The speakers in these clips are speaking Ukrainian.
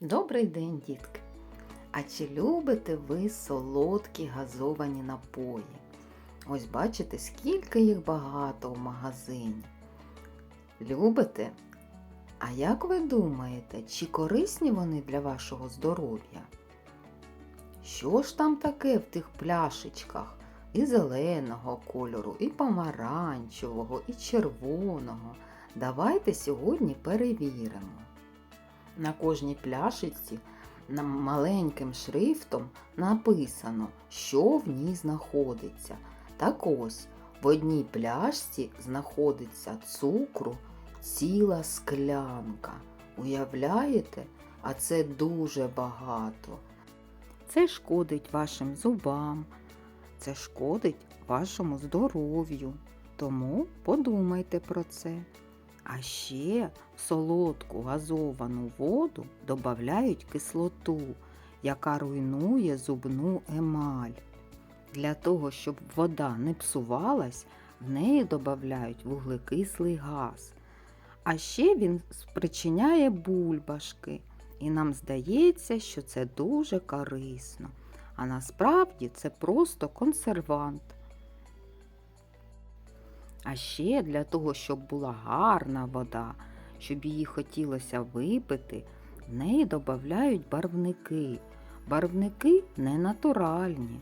Добрий день, дітки! А чи любите ви солодкі газовані напої? Ось бачите, скільки їх багато в магазині. Любите? А як ви думаєте, чи корисні вони для вашого здоров'я? Що ж там таке в тих пляшечках? І зеленого кольору, і помаранчевого, і червоного. Давайте сьогодні перевіримо. На кожній пляшечці маленьким шрифтом написано, що в ній знаходиться. Так ось, в одній пляшці знаходиться цукру ціла склянка. Уявляєте? А це дуже багато. Це шкодить вашим зубам, це шкодить вашому здоров'ю. Тому подумайте про це. А ще в солодку газовану воду додають кислоту, яка руйнує зубну емаль. Для того, щоб вода не псувалась, в неї додають вуглекислий газ. А ще він спричиняє бульбашки, і нам здається, що це дуже корисно. А насправді це просто консервант. А ще для того, щоб була гарна вода, щоб її хотілося випити, в неї додають барвники. Барвники не натуральні,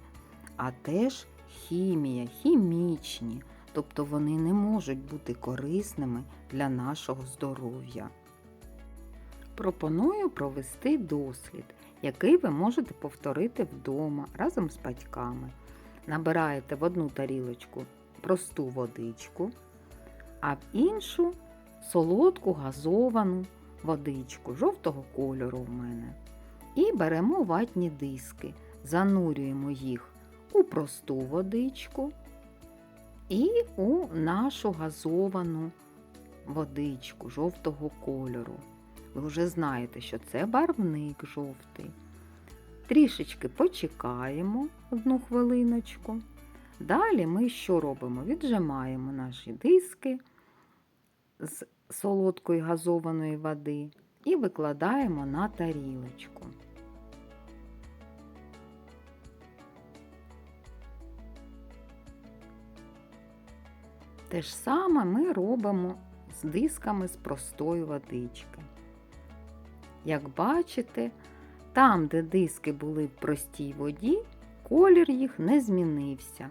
а теж хімія, хімічні, тобто вони не можуть бути корисними для нашого здоров'я. Пропоную провести дослід, який ви можете повторити вдома разом з батьками. Набираєте в одну тарілочку просту водичку, а в іншу солодку газовану водичку жовтого кольору в мене. І беремо ватні диски, занурюємо їх у просту водичку і у нашу газовану водичку жовтого кольору. Ви вже знаєте, що це барвник жовтий. Трішечки почекаємо одну хвилиночку. Далі ми що робимо? Віджимаємо наші диски з солодкої газованої води і викладаємо на тарілочку. Те ж саме ми робимо з дисками з простої водички. Як бачите, там, де диски були в простій воді, колір їх не змінився.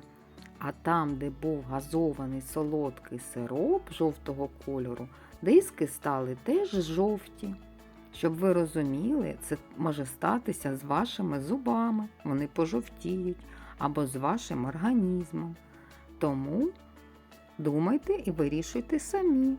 А там, де був газований солодкий сироп жовтого кольору, диски стали теж жовті. Щоб ви розуміли, це може статися з вашими зубами, вони пожовтіють, або з вашим організмом. Тому думайте і вирішуйте самі.